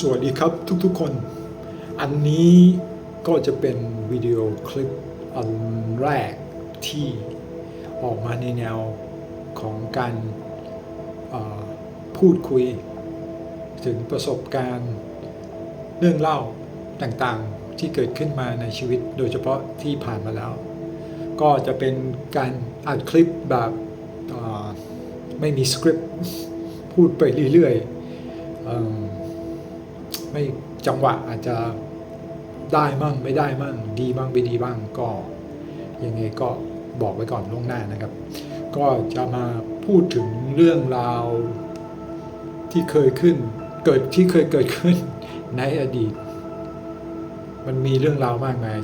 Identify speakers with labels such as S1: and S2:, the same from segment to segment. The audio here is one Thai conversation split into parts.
S1: สวัสดีครับทุกๆคน อันนี้ก็จะเป็นวิดีโอคลิปอันแรกที่ออกมาในแนวของการพูดคุย ถึงประสบการณ์เรื่องเล่าต่างๆที่เกิดขึ้นมาในชีวิตโดยเฉพาะที่ผ่านมาแล้ว ก็จะเป็นการอัดคลิปแบบไม่มีสคริปต์พูดไปเรื่อยๆ ไม่จังหวะอาจจะได้มั่งไม่ได้มั่งดีบ้างไม่ดีบ้างก็ยังไงก็บอกไว้ก่อนล่วงหน้านะครับ ก็จะมาพูดถึงเรื่องราวที่เคยขึ้น เกิดที่เคยเกิดขึ้นในอดีต มันมีเรื่องราวมากมาย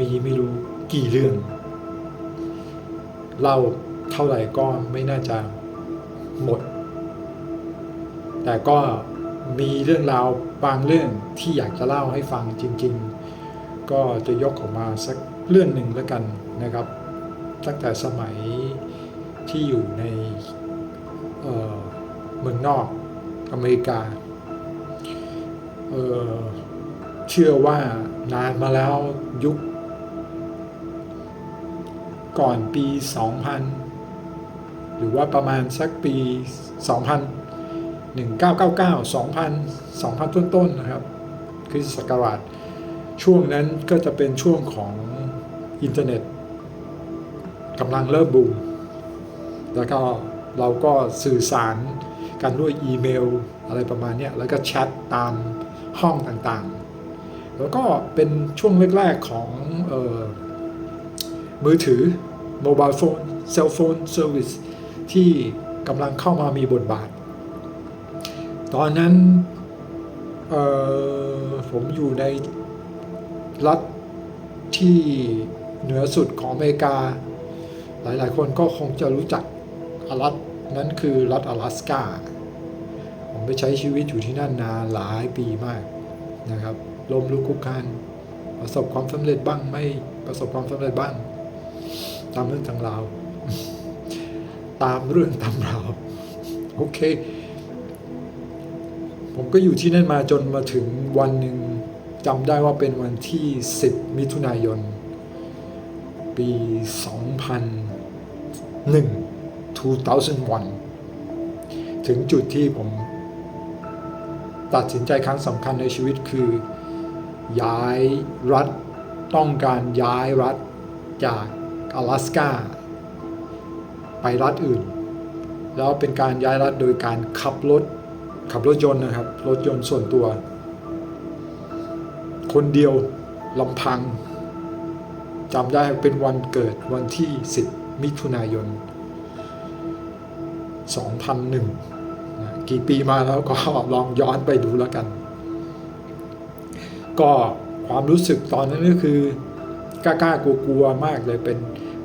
S1: มีไม่รู้กี่เรื่อง เล่าเท่าไหร่ก็ไม่น่าจะหมด แต่ก็มีเรื่องราว บางเรื่องที่อยากจะเล่าให้ฟังจริง ๆ ก็จะยกออกมาสักเรื่องหนึ่งแล้วกันนะครับ ตั้งแต่สมัยที่อยู่ในเเมืองนอกอเมริกาเเชื่อว่านานมาแล้วยุค ก่อนปี 2000 หรือว่าประมาณสักปี 2000 1999 2000 2000 ต้นๆนะครับคริสตศักราชช่วงนั้นก็จะเป็นช่วงของอินเทอร์เน็ตกำลังเริ่มบูมแล้วก็เราก็สื่อสารกันด้วยอีเมลอะไรประมาณนี้แล้วก็แชทตามห้องต่างๆ แล้วก็เป็นช่วงแรกๆของออมือถือโมบายโฟนเซลโฟนเซอร์วิสที่กำลังเข้ามามีบทบาท ตอนนั้นผมอยู่ในรัฐที่เหนือสุดของอเมริกา หลายๆ คนก็คงจะรู้จักรัฐนั้นคือรัฐ阿拉สกาผมไปใช้ชีวิตอยู่ที่นั่นนานหลายปีมากนะครับลมลุกคุกคานประสบความสำเร็จบ้างไม่ประสบความสำเร็จบ้าง ตามเรื่องตามราว ตามเรื่องตามราว โอเค ผมก็อยู่ที่นั่นมาจนมาถึงวันหนึ่งจำได้ว่าเป็นวันที่ 10 มิถุนายน ปี 2001 2001 ถึงจุดที่ผมตัดสินใจครั้งสำคัญในชีวิตคือ ย้ายรัฐต้องการย้ายรัฐจาก阿拉สกาไปรัฐอื่น แล้วเป็นการย้ายรัฐโดยการขับรถ ขับรถยนต์นะครับ รถยนต์ส่วนตัว คนเดียวลำพังจำได้เป็นวันเกิดวันที่ 10 มิถุนายน 2001นะกี่ปีมาแล้วก็ลองย้อนไปดูแล้วกัน ก็ความรู้สึกตอนนั้นก็คือกล้าๆกลัวๆมากเลยเป็น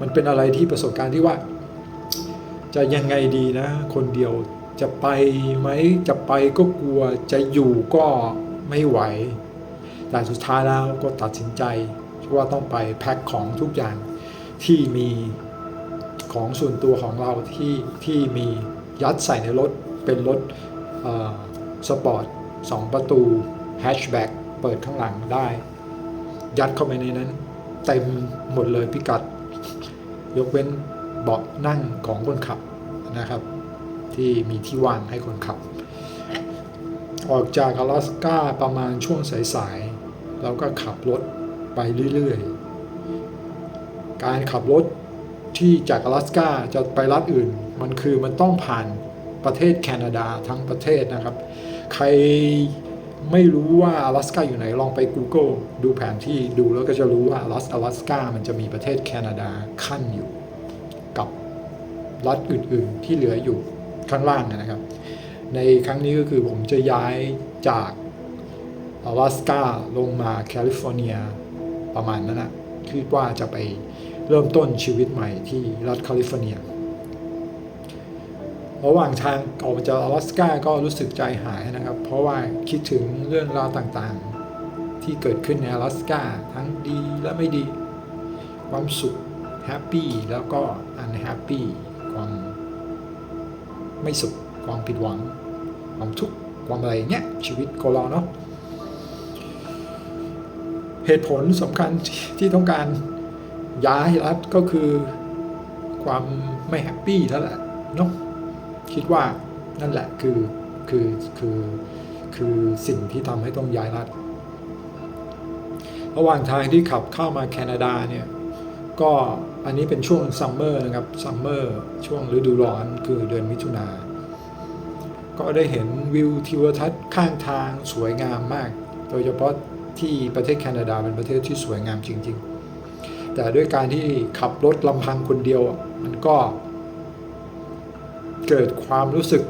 S1: มันเป็นอะไรที่ประสบการณ์ที่ว่า จะยังไงดีนะ คนเดียว จะไปไหมจะไปก็กลัวจะอยู่ก็ไม่ไหว แต่สุดท้ายแล้วก็ตัดสินใจว่าต้องไปแพ็คของทุกอย่างที่มีของส่วนตัวของเราที่ที่มียัดใส่ในรถเป็นรถสปอร์ตสองประตูแฮชแบ็กเปิดข้างหลังได้ ยัดเข้าไปในนั้น เต็มหมดเลยพิกัด ยกเว้นเบาะนั่งของคนขับนะครับ ที่มีที่ว่างให้คนขับ ออกจาก阿拉สกาประมาณช่วงสายๆเราก็ขับรถไปเรื่อยๆ การขับรถที่จาก阿拉สกาจะไปรัฐอื่น มันคือมันต้องผ่านประเทศแคนาดาทั้งประเทศนะครับ ใครไม่รู้ว่า阿拉สกาอยู่ไหนลองไป Google ดูแผนที่ดูแล้วก็จะรู้ว่ารัฐ阿拉สกามันจะมีประเทศแคนาดาขั้นอยู่ กับรัฐอื่นๆที่เหลืออยู่ ข้างล่างนะครับ ในครั้งนี้ก็คือผมจะย้ายจากอลาสกาลงมาแคลิฟอร์เนียประมาณนั้นนะคิดว่าจะไปเริ่มต้นชีวิตใหม่ที่รัฐแคลิฟอร์เนีย ระหว่างทางออกจากอลาสกาก็รู้สึกใจหายนะครับ เพราะว่าคิดถึงเรื่องราวต่างๆ ที่เกิดขึ้นในอลาสกาทั้งดีและไม่ดี ความสุขแฮปปี้แล้วก็อันแฮปปี้ความ ไม่สุข ความผิดหวัง ความทุกข์ ความอะไรเงี้ยชีวิตของเราเนาะเหตุผลสำคัญที่ต้องการย้ายรัฐก็คือความไม่แฮปปี้แล้วแหละเนาะคิดว่านั่นแหละคือคือคือคือสิ่งที่ทำให้ต้องย้ายรัฐระหว่างทางที่ขับเข้ามาแคนาดาเนี่ยก็ อันนี้เป็นช่วงซัมเมอร์นะครับซัมเมอร์ช่วงฤดูร้อนคือเดือนมิถุนาก็ได้เห็นวิวทิวทัศน์ข้างทางสวยงามมาก โดยเฉพาะที่ประเทศแคนาดาเป็นประเทศที่สวยงามจริง ๆ แต่ด้วยการที่ขับรถลำพังคนเดียว มันก็ เกิดความรู้สึก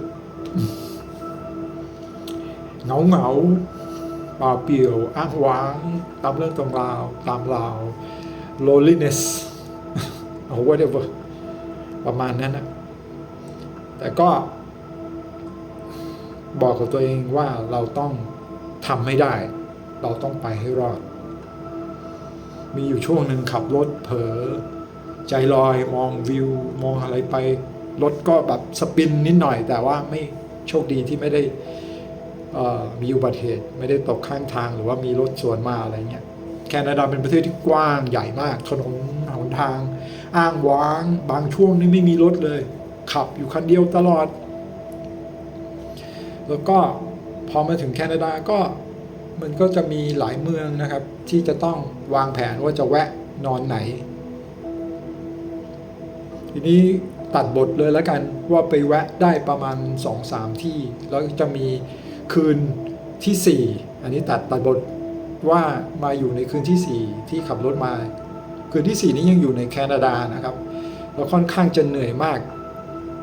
S1: เงาเงาเปล่าเปลี่ยว อ้างว้าง ตามเรื่องตำราว ตามราว loneliness เอา whatever ประมาณนั้นนะแต่ก็ บอกกับตัวเองว่าเราต้องทำให้ได้ เราต้องไปให้รอด มีอยู่ช่วงหนึ่งขับรถเผลอใจลอยมองวิว มองอะไรไป รถก็แบบสปินนิดหน่อย แต่ว่าไม่โชคดีที่ไม่ได้มีอุบัติเหตุ ไม่ได้ตกข้างทางหรือว่ามีรถสวนมาอะไรเงี้ยแคนาดาเป็นประเทศที่กว้างใหญ่มากถนน ทาง อ้างว้าง บางช่วงนี่ไม่มีรถเลย ขับอยู่คันเดียวตลอด แล้วก็พอมาถึงแคนาดาก็มันก็จะมีหลายเมืองนะครับ ที่จะต้องวางแผนว่าจะแวะนอนไหน ทีนี้ตัดบทเลยแล้วกันว่าไปแวะได้ประมาณ 2-3 ที่ แล้วจะมีคืนทีสี่4 อันนี้ตัดตัดบทว่ามาอยู่ในคืนทีสี่4 ที่ขับรถมา คืนที่ 4 นี้ยังอยู่ในแคนาดานะครับแล้วค่อนข้างจะเหนื่อยมาก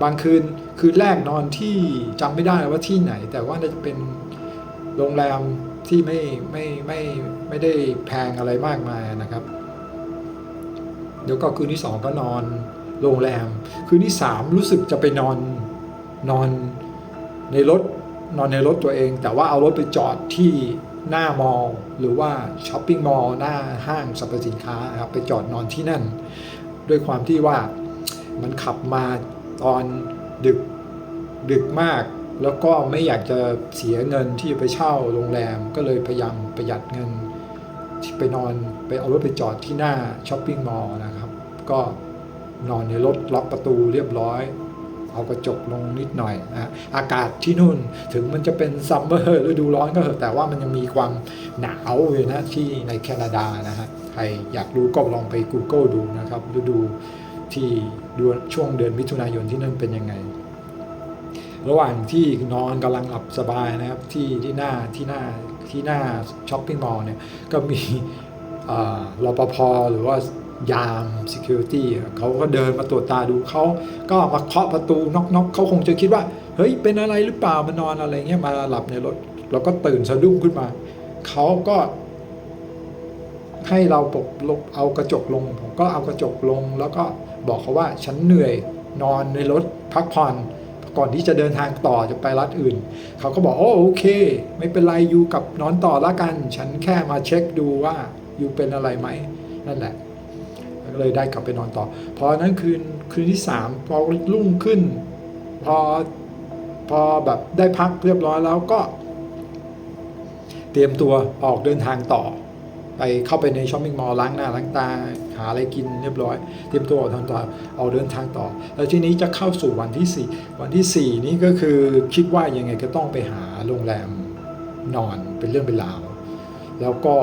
S1: บางคืนคืนแรกนอนที่จำไม่ได้ว่าที่ไหน แต่ว่าน่าจะเป็นโรงแรมที่ไม่ไม่ไม่ไม่ได้แพงอะไรมากมายนะครับ เดี๋ยวก็คืนที่สองก็นอนโรงแรม คืนที่สามรู้สึกจะไปนอนนอนในรถนอนในรถตัวเอง แต่ว่าเอารถไปจอดที่หน้ามอล หรือว่าช้อปปิ้งมอลล์หน้าห้างสรรพสินค้าครับไปจอดนอนที่นั่น ด้วยความที่ว่ามันขับมาตอนดึกดึกมาก แล้วก็ไม่อยากจะเสียเงินที่ไปเช่าโรงแรมก็เลยพยายามประหยัดเงินที่ไปนอนไปเอารถไปจอดที่หน้าช้อปปิ้งมอลล์นะครับ ก็นอนในรถล็อกประตูเรียบร้อย เอากระจกลงนิดหน่อยนะอากาศที่นู่นถึงมันจะเป็นซัมเมอร์ฤดูร้อนก็เถอะแต่ว่ามันยังมีความหนาวอยู่นะที่ในแคนาดานะฮะใครอยากรู้ก็ลองไป Google ดูนะครับฤดูที่ดูช่วงเดือนมิถุนายนที่นั่นเป็นยังไง ระหว่างที่นอนกำลังหลับสบายนะครับที่ที่หน้าที่หน้าที่หน้าช้อปปิ้งมอลล์เนี่ยก็มีรปภหรือว่า ยาม security เขาก็เดินมาตรวจตาดูเขาก็มาเคาะประตูน็อกน็อกเขาคงจะคิดว่า เฮ้ย เป็นอะไรหรือเปล่ามานอนอะไรเงี้ยมาหลับในรถแล้วก็ตื่นสะดุ้งขึ้นมา เขาก็ ให้เราปกลบเอากระจกลง ผมก็เอากระจกลง แล้วก็บอกเขาว่าฉันเหนื่อยนอนในรถพักผ่อนก่อนที่จะเดินทางต่อจะไปรัฐอื่น เขาก็บอกโอ้โอเค ไม่เป็นไรอยู่กับนอนต่อละกัน ฉันแค่มาเช็คดูว่าอยู่เป็นอะไรไหมนั่นแหละ เลยได้กลับไปนอนต่อ พอนั้นคืนคืนที่สามพอรุ่งขึ้น พอพอแบบได้พักเรียบร้อยแล้วก็ เตรียมตัวออกเดินทางต่อ ไปเข้าไปในช้อปปิ้งมอลล์ล้างหน้าล้างตาหาอะไรกินเรียบร้อย เตรียมตัวออกทางต่อออกเดินทางต่อ แล้วทีนี้จะเข้าสู่วันที่ 4 วันที่ 4 นี้ก็คือคิดว่ายังไงก็ต้องไปหาโรงแรมนอนเป็นเรื่องเป็นราวแล้วก็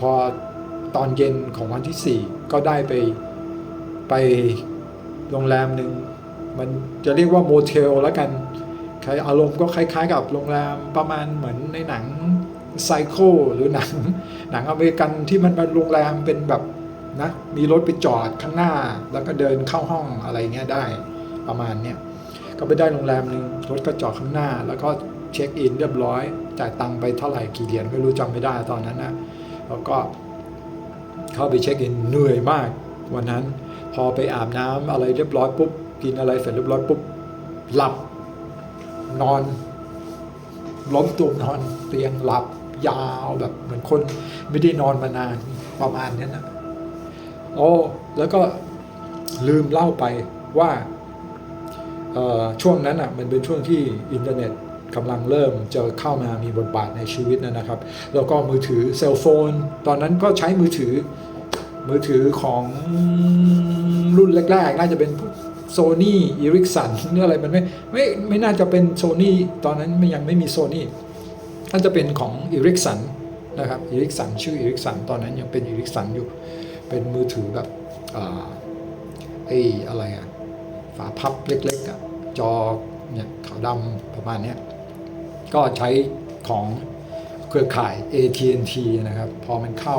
S1: พอ ตอนเย็นของวันที่ 4 ก็ได้ไปไปโรงแรมหนึ่งมันจะเรียกว่าโมเทลแล้วกันใครอารมณ์ก็คล้ายๆ กับโรงแรมประมาณเหมือนในหนังไซโคหรือหนังหนังอเมริกันที่มันเป็นโรงแรมเป็นแบบนะมีรถไปจอดข้างหน้า แล้วก็เดินเข้าห้องอะไรเงี้ยได้ประมาณเนี้ยก็ไปได้โรงแรมหนึ่งรถก็จอดข้างหน้า แล้วก็เช็คอินเรียบร้อย จ่ายตังค์ไปเท่าไหร่กี่เหรียญไม่รู้จำไม่ได้ตอนนั้นนะแล้วก็ เข้าไปเช็คอินเหนื่อยมาก วันนั้นพอไปอาบน้ำอะไรเรียบร้อยปุ๊บกินอะไรเสร็จเรียบร้อยปุ๊บหลับนอน ล้มตัวนอนเตียงหลับยาวแบบเหมือนคนไม่ได้นอนมานานประมาณนี้นะโอ้แล้วก็ลืมเล่าไปว่าช่วงนั้นอะมันเป็นช่วงที่อินเทอร์เน็ต กำลังเริ่มจะเข้ามามีบทบาทในชีวิตนะครับ แล้วก็มือถือเซลโฟน ตอนนั้นก็ใช้มือถือ มือถือของรุ่นแรกๆ น่าจะเป็นโซนี่อีริกสันหรืออะไรมันไม่ไม่ไม่น่าจะเป็นโซนี่ตอนนั้นมันยังไม่มีโซนี่น่าจะเป็นของอีริกสันนะครับอีริกสันชื่ออีริกสันตอนนั้นยังเป็นอีริกสันอยู่ เป็นมือถือแบบอ่าไอ้อะไรอะฝาพับเล็กๆอะจอเนี่ยขาวดำประมาณเนี้ย ก็ใช้ของเครือข่าย AT&T นะครับ พอมันเข้า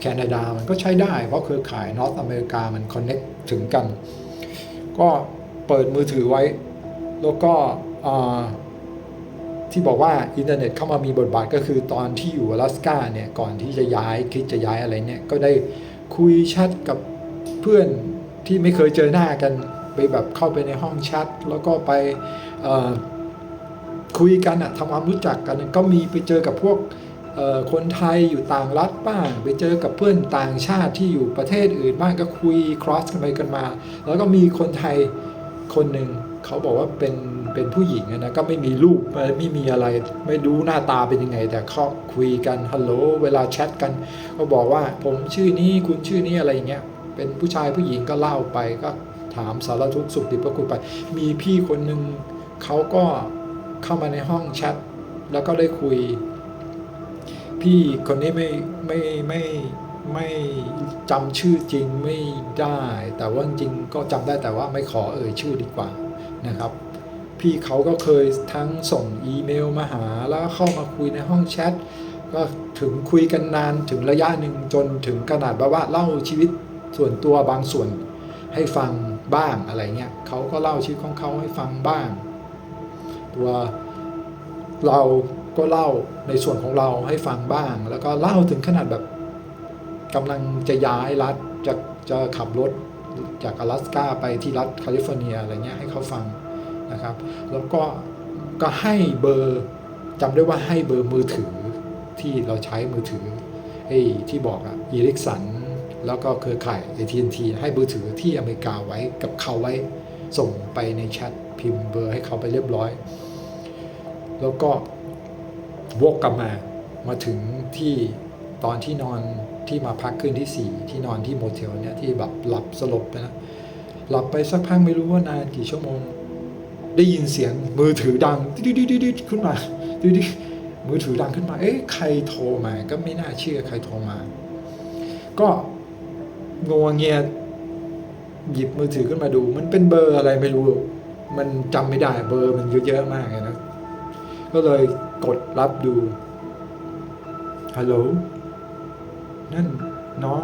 S1: แคนาดามันก็ใช้ได้ เพราะเครือข่ายนอตอเมริกามันคอนเน็กถึงกัน ก็เปิดมือถือไว้ แล้วก็ที่บอกว่าอินเทอร์เน็ตเข้ามามีบทบาทก็คือตอนที่อยู่อลาสก้าเนี่ย ก่อนที่จะย้ายคิดจะย้ายอะไรเนี่ย ก็ได้คุยแชทกับเพื่อนที่ไม่เคยเจอหน้ากัน ไปแบบเข้าไปในห้องแชทแล้วก็ไปอ คุยกันอะทำความรู้จักกันก็มีไปเจอกับพวกคนไทยอยู่ต่างรัฐบ้าง ไปเจอกับเพื่อนต่างชาติที่อยู่ประเทศอื่นบ้างก็คุย cross กันไปกันมา แล้วก็มีคนไทยคนหนึ่งเขาบอกว่าเป็นเป็นผู้หญิงนะก็ไม่มีลูกไม่มีอะไร ไม่รู้หน้าตาเป็นยังไง แต่เขาคุยกันฮัลโหลเวลาแชทกันก็บอกว่าผมชื่อนี้คุณชื่อนี้อะไรอย่างเงี้ยเป็นผู้ชายผู้หญิงก็เล่าไปก็ถามสารทุกข์สุขดิบก็คุยไป มีพี่คนหนึ่งเขาก็ เข้ามาในห้องแชทแล้วก็ได้คุย พี่คนนี้ไม่ไม่ไม่ไม่จำชื่อจริงไม่ได้ แต่ว่าจริงก็จำได้แต่ว่าไม่ขอเอ่ยชื่อดีกว่านะครับ พี่เขาก็เคยทั้งส่งอีเมลมาหาแล้วเข้ามาคุยในห้องแชทก็ถึงคุยกันนานถึงระยะหนึ่งจนถึงขนาดแบบว่าเล่าชีวิตส่วนตัวบางส่วนให้ฟังบ้างอะไรเงี้ยเขาก็เล่าชีวิตของเขาให้ฟังบ้าง ตัวเราก็เล่าในส่วนของเราให้ฟังบ้าง แล้วก็เล่าถึงขนาดแบบกำลังจะย้ายรัฐจะจะขับรถจากอลาสก้าไปที่รัฐแคลิฟอร์เนียอะไรเงี้ยให้เขาฟังนะครับ แล้วก็ก็ให้เบอร์จำได้ว่าให้เบอร์มือถือที่เราใช้มือถือไอ้ที่บอกอะอีริกสันแล้วก็เครือข่ายอทีให้เบอร์ถือที่อเมริกาไว้กับเขาไว้ส่งไปในแชท พิมพ์เบอร์ให้เขาไปเรียบร้อย แล้วก็วกกลับมามาถึงที่ตอนที่นอนที่มาพักคืนที่ 4 ที่นอนที่โมเทลเนี่ยที่แบบหลับสลบไปนะหลับไปสักพักไม่รู้ว่านานกี่ชั่วโมง ได้ยินเสียงมือถือดังดิ๊ดดิดดิดขึ้นมาดิดดิดมือถือดังขึ้นมา เอ๊ะใครโทรมา ก็ไม่น่าเชื่อใครโทรมา ก็งวงเงียหยิบมือถือขึ้นมาดู มันเป็นเบอร์อะไรไม่รู้ มันจำไม่ได้เบอร์มันเยอะๆมากนะ ก็เลยกดรับดู ฮัลโหล นั่นน้อง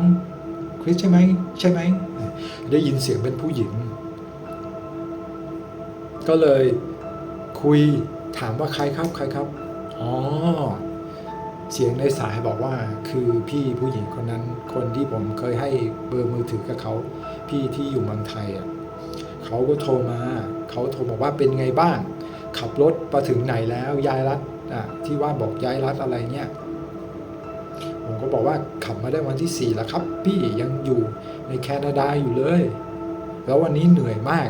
S1: คริสใช่ไหม ใช่ไหม ได้ยินเสียงเป็นผู้หญิง ก็เลยคุยถามว่าใครครับใครครับ อ๋อ เสียงในสายบอกว่าคือพี่ผู้หญิงคนนั้น คนที่ผมเคยให้เบอร์มือถือกับเขา พี่ที่อยู่เมืองไทยอะเขาก็โทรมา เขาโทรบอกว่าเป็นไงบ้าง ขับรถมาถึงไหนแล้วยายรัฐที่ว่าบอกย้ายรัฐอะไรเนี่ยผมก็บอกว่าขับมาได้วันที่ 4 แล้วครับ พี่ยังอยู่ในแคนาดาอยู่เลย แล้ววันนี้เหนื่อยมาก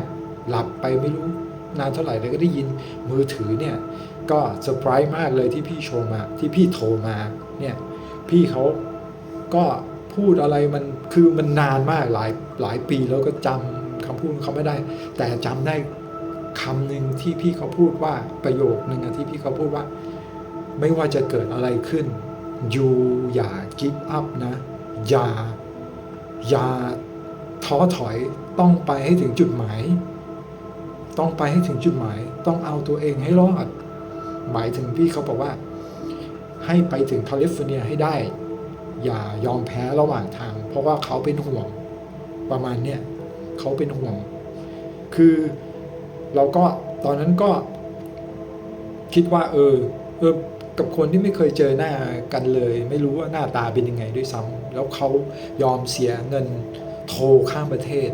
S1: หลับไปไม่รู้นานเท่าไหร่เลยก็ได้ยินมือถือเนี่ย ก็เซอร์ไพรส์มากเลยที่พี่โชว์มาที่พี่โทรมาเนี่ยพี่เขาก็พูดอะไรมันคือมันนานมากหลายหลายปีแล้วก็จำคำพูดเขาไม่ได้ แต่จำได้ คำหนึ่งที่พี่เขาพูดว่าประโยคนึงที่พี่เขาพูดว่า ไม่ว่าจะเกิดอะไรขึ้น you อย่า give up นะ อย่า อย่าท้อถอยต้องไปให้ถึงจุดหมาย ต้องไปให้ถึงจุดหมาย ต้องเอาตัวเองให้รอด หมายถึงพี่เขาบอกว่า ให้ไปถึงแคลิฟอร์เนียให้ได้ อย่ายอมแพ้ระหว่างทาง เพราะว่าเขาเป็นห่วงประมาณเนี้ยเขาเป็นห่วง คือ เราก็ตอนนั้นก็คิดว่า เออเออกับคนที่ไม่เคยเจอหน้ากันเลย ไม่รู้ว่าหน้าตาเป็นยังไงด้วยซ้ำแล้วเขายอมเสียเงินโทรข้ามประเทศ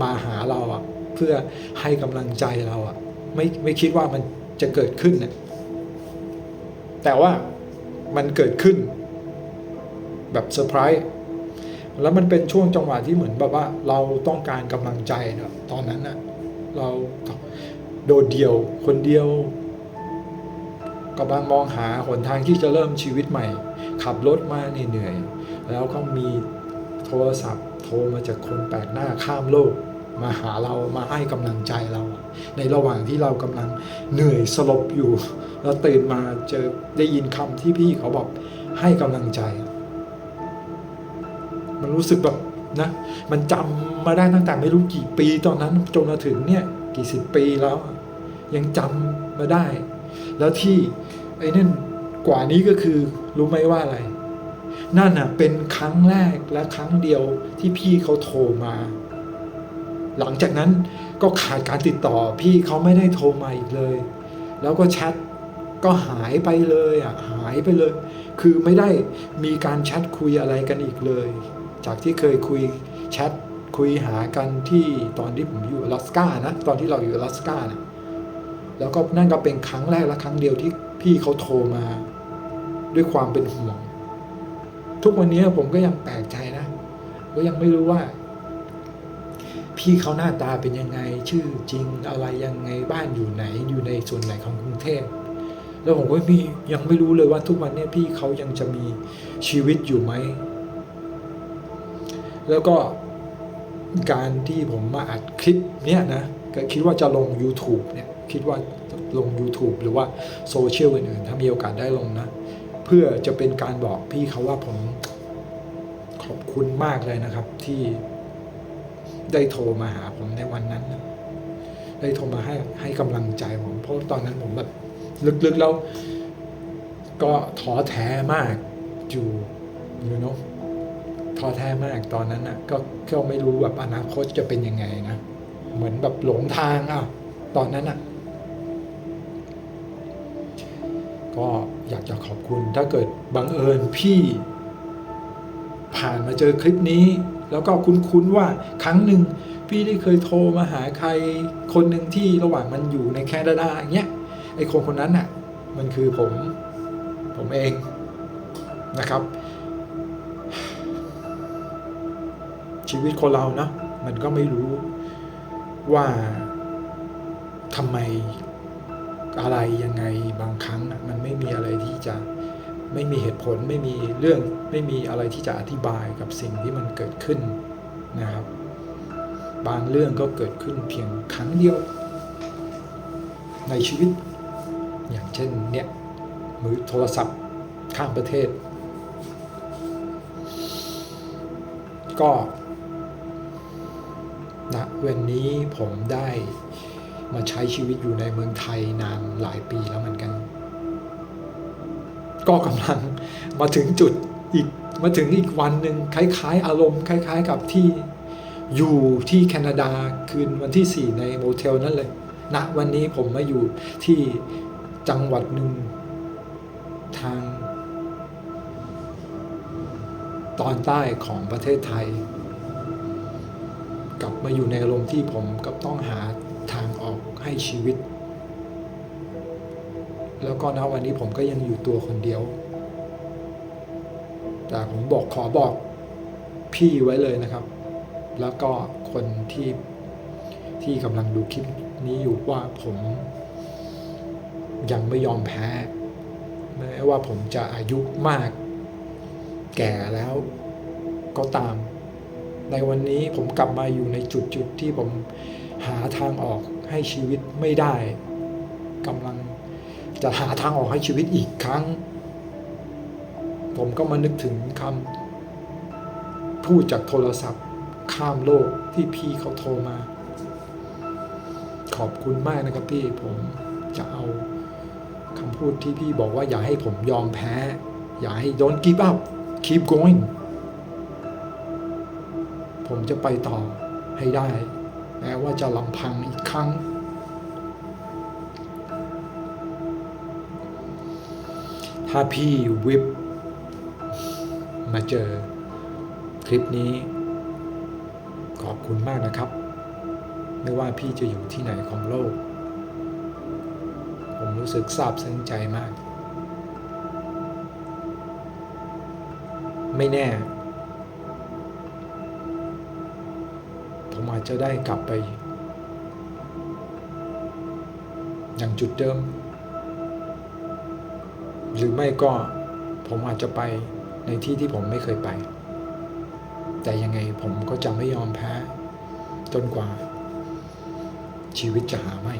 S1: มาหาเราอะเพื่อให้กำลังใจเราอะไม่ไม่คิดว่ามันจะเกิดขึ้นนะแต่ว่ามันเกิดขึ้น แบบเซอร์ไพรส์แล้วมันเป็นช่วงจังหวะที่เหมือนแบบว่าเราต้องการกำลังใจเนะตอนนั้นนะ เราโดดเดี่ยวคนเดียวกำลังมองหาหนทางที่จะเริ่มชีวิตใหม่ ขับรถมาเหนื่อยแล้วก็มีโทรศัพท์ โทรมาจากคนแปลกหน้าข้ามโลก มาหาเรามาให้กำลังใจเรา ในระหว่างที่เรากำลังเหนื่อยสลบอยู่ แล้วตื่นมาเจอได้ยินคำที่พี่เขาบอกให้กำลังใจ มันรู้สึกแบบ นะมันจำมาได้ตั้งแต่ไม่รู้กี่ปีตอนนั้นจนมาถึงเนี่ยกี่สิบปีแล้ว ยังจำมาได้ แล้วที่ไอ้นั่นกว่านี้ก็คือรู้ไหมว่าอะไร นั่นน่ะเป็นครั้งแรกและครั้งเดียวที่พี่เขาโทรมา หลังจากนั้นก็ขาดการติดต่อพี่เขาไม่ได้โทรมาอีกเลย แล้วก็แชทก็หายไปเลยอะหายไปเลย คือไม่ได้มีการแชทคุยอะไรกันอีกเลย จากที่เคยคุยแชทคุยหากันที่ตอนที่ผมอยู่อลาสก้านะตอนที่เราอยู่อลาสก้านะแล้วก็นั่นก็เป็นครั้งแรกและครั้งเดียวที่พี่เขาโทรมา ด้วยความเป็นห่วงทุกวันนี้ผมก็ยังแปลกใจนะก็ยังไม่รู้ว่า พี่เขาหน้าตาเป็นยังไง ชื่อจริงอะไรยังไงบ้านอยู่ไหนอยู่ในส่วนไหนของกรุงเทพแล้วผมก็มียังไม่รู้เลยว่าทุกวันนี้พี่เขายังจะมีชีวิตอยู่ไหม แล้วก็การที่ผมมาอัดคลิปเนี้ยนะก็คิดว่าจะลง YouTube เนี่ยคิดว่าลง YouTube หรือว่าโซเชียลอื่นๆ ถ้ามีโอกาสได้ลงนะ เพื่อจะเป็นการบอกพี่เขาว่าผมขอบคุณมากเลยนะครับ ที่ได้โทรมาหาผมในวันนั้นนะได้โทรมาให้ให้กำลังใจผมเพราะตอนนั้นผมแบบลึกๆแล้วก็ท้อแท้มากอยู่อยู่เนาะ ท้อแท้มากตอนนั้นนะก็ก็ไม่รู้แบบอนาคตจะเป็นยังไงนะเหมือนแบบหลงทางอะตอนนั้นอะก็อยากจะขอบคุณถ้าเกิดบังเอิญพี่ ผ่านมาเจอคลิปนี้ แล้วก็คุ้นๆว่าครั้งหนึ่งพี่ได้เคยโทรมาหาใครคนหนึ่งที่ระหว่างมันอยู่ในแคนาดาอย่างเงี้ยไอ้คนคนนั้นน่ะมันคือผมผมเองนะครับ ชีวิตคนเราเนาะมันก็ไม่รู้ว่าทำไมอะไรยังไงบางครั้งมันไม่มีอะไรที่จะไม่มีเหตุผลไม่มีเรื่องไม่มีอะไรที่จะอธิบายกับสิ่งที่มันเกิดขึ้นนะครับ บางเรื่องก็เกิดขึ้นเพียงครั้งเดียว ในชีวิต อย่างเช่นเนี่ยมือโทรศัพท์ข้ามประเทศ ก็ ณวันนี้ผมได้มาใช้ชีวิตอยู่ในเมืองไทยนานหลายปีแล้วเหมือนกัน ก็กำลังมาถึงจุดอีกมาถึงอีกวันหนึ่งคล้าย ๆ อารมณ์คล้าย ๆ กับที่อยู่ที่แคนาดาคืนวันที่ 4 ในโมเทลนั่นเลยณวันนี้ผมมาอยู่ที่จังหวัดหนึ่งทาง ตอนใต้ของประเทศไทย กลับมาอยู่ในอารมณ์ที่ผมก็ต้องหาทางออกให้ชีวิต แล้วก็ณวันนี้ผมก็ยังอยู่ตัวคนเดียว แต่ผมบอกขอบอกพี่ไว้เลยนะครับ แล้วก็คนที่ที่กำลังดูคลิปนี้อยู่ว่าผมยังไม่ยอมแพ้ แม้ว่าผมจะอายุมาก แก่แล้วก็ตาม ในวันนี้ผมกลับมาอยู่ในจุดจุดที่ผมหาทางออกให้ชีวิตไม่ได้กำลังจะหาทางออกให้ชีวิตอีกครั้ง ผมก็มานึกถึงคำพูดจากโทรศัพท์ ข้ามโลกที่พี่เขาโทรมา ขอบคุณมากนะครับพี่ผมจะเอาคำพูดที่พี่บอกว่าอย่าให้ผมยอมแพ้ อย่าให้ don't give up keep going ผมจะไปต่อให้ได้แม้ว่าจะลำพังอีกครั้ง ถ้าพี่วิบมาเจอคลิปนี้ ขอบคุณมากนะครับ ไม่ว่าพี่จะอยู่ที่ไหนของโลก ผมรู้สึกซาบซึ้งใจมาก ไม่แน่ จะได้กลับไป อย่างจุดเดิม หรือไม่ก็ผมอาจจะไปในที่ที่ผมไม่เคยไป แต่ยังไงผมก็จะไม่ยอมแพ้ จนกว่า ชีวิตจะหาไม่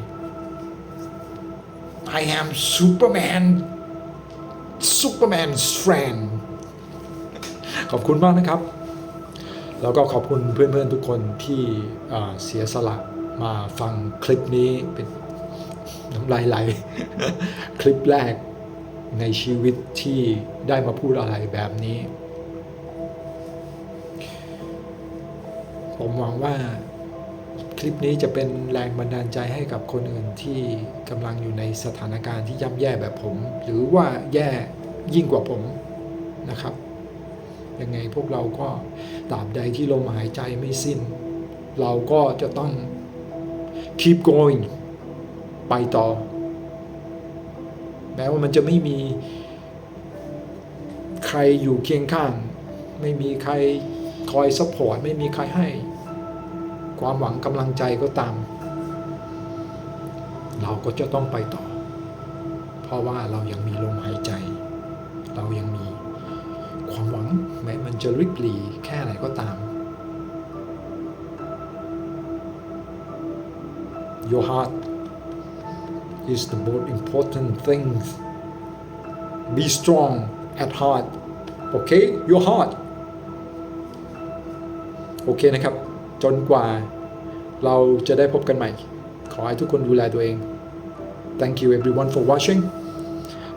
S1: I am Superman Superman's friend ขอบคุณมากนะครับ แล้วก็ขอบคุณเพื่อนๆทุกคนที่เสียสละมาฟังคลิปนี้เป็นน้ำลายไหล คลิปแรกในชีวิตที่ได้มาพูดอะไรแบบนี้ ผมหวังว่าคลิปนี้จะเป็นแรงบันดาลใจให้กับคนอื่นที่กำลังอยู่ในสถานการณ์ที่ย่ำแย่แบบผม หรือว่าแย่ยิ่งกว่าผมนะครับ ยังไงพวกเราก็ตราบใดที่ลมหายใจไม่สิ้น เราก็จะต้อง keep going ไปต่อ แม้ว่ามันจะไม่มีใครอยู่เคียงข้าง ไม่มีใครคอยซัพพอร์ตไม่มีใครให้ ความหวังกำลังใจก็ตาม เราก็จะต้องไปต่อ เพราะว่าเรายังมีลมหายใจ เรายังมีความหวัง แม้มันจะริบหรี่แค่ไหนก็ตาม Your heart is the most important thing. Be strong at heart. Okay? Your heart. โอเคนะครับ จนกว่าเราจะได้พบกันใหม่ ขอให้ทุกคนดูแลตัวเอง Thank you everyone for watching.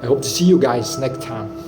S1: I hope to see you guys next time.